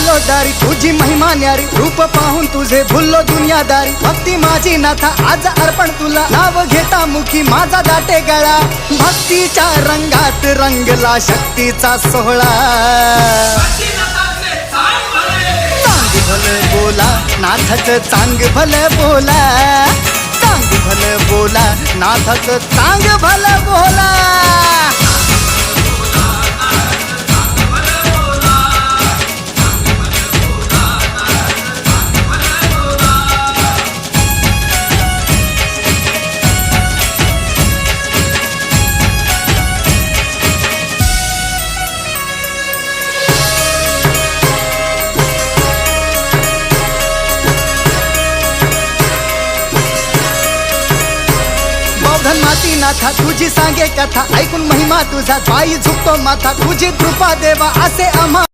आलो दारी तुझी महिमा न्यारी रूप पाहून तुझे भुललो दुनियादारी. भक्ती माझी नाथा आज अर्पण तुला. नाव घेता मुखी माझा दाटे गळा. भक्तीच्या रंगात रंगला शक्तीचा सोहळा. चांग भल बोला नाथच चांग भल बोला. चांग भल बोला नाथच चांग भल बोला. बौद्धन माती नाथा तुझी सांगे कथा ऐकून महिमा तुझा पायी झुकतो माथा तुझी कृपा देवा असे आम्हा